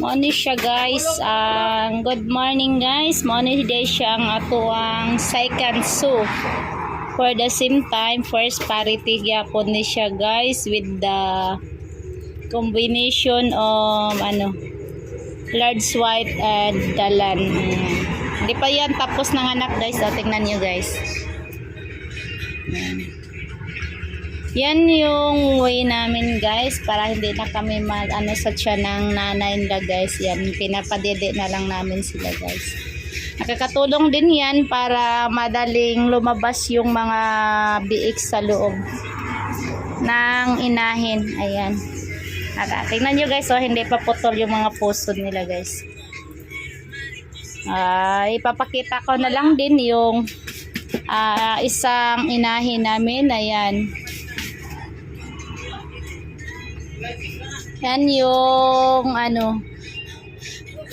Morning siya guys. Ang good morning guys. Morning day siya ang ato second soup. For the same time, first parity gyapon ni siya guys with the combination of ano large white and dalan. Hindi pa yan tapos ng anak guys. O, tingnan nyo guys. Yan. Yan yung way namin guys para hindi na kami mag ano sa tiyan ng nanay nila guys. Yan pinapadede na lang namin sila guys. Nakakatulong din yan para madaling lumabas yung mga biik sa loob ng inahin. Ayan. Naka, tingnan nyo guys, oh, hindi pa putol yung mga puso nila guys. Ah, ipapakita ko na lang din yung ah, isang inahin namin. Ayan. Yan yung ano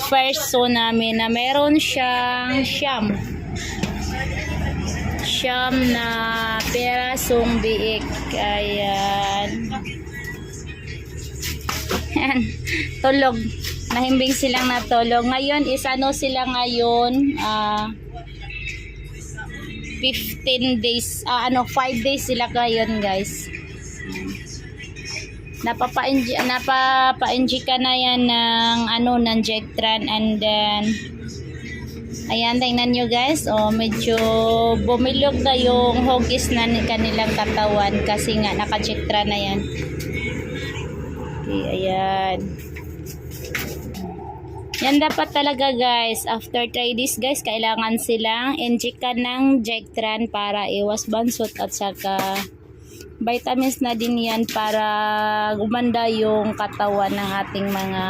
first so namin na meron siyang siyam. Siyam na perasong biik. Ayan. Yan. Tulog. Nahimbing silang natulog. Ngayon is ano sila ngayon? Ah 15 days, ah, ano, 5 days sila ngayon, guys. Napapa-enjoy, napapa-enjoy ka na yan ng, ano, ng Jectran and then, ayan, tingnan nyo guys, oh, medyo bumilog na yung hugis na ni kanilang katawan kasi nga, naka-Jectran na yan. Okay, ayan. Yan dapat talaga guys. After 3 days guys, kailangan silang injikan ng Jectran para iwas bansot at saka vitamins na din yan para gumanda yung katawan ng ating mga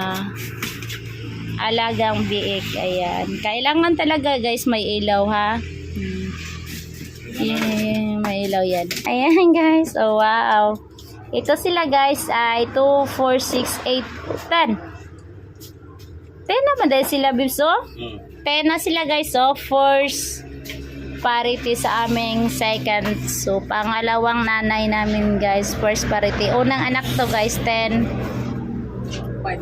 alagang biik. Ayan. Kailangan talaga guys may ilaw ha. Hmm. Yeah, may ilaw yan. Ayan guys. Oh wow. Ito sila guys ay 2, 4, 6, 8, 10. 10 naman dahil sila bibs oh. 10 na sila guys oh. First parity sa aming second so pangalawang nanay namin guys first parity. Unang anak to guys 10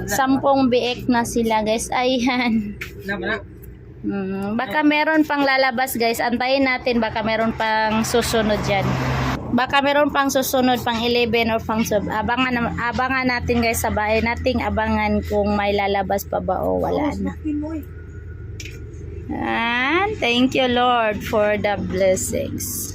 sampung biik na sila guys. Ayan. Hmm, baka meron pang lalabas guys. Antayin natin baka meron pang susunod dyan. Baka meron pang susunod pang 11 or pang sub abangan, abangan natin guys sa bahay nating abangan kung may lalabas pa ba o wala na Thank you Lord for the blessings.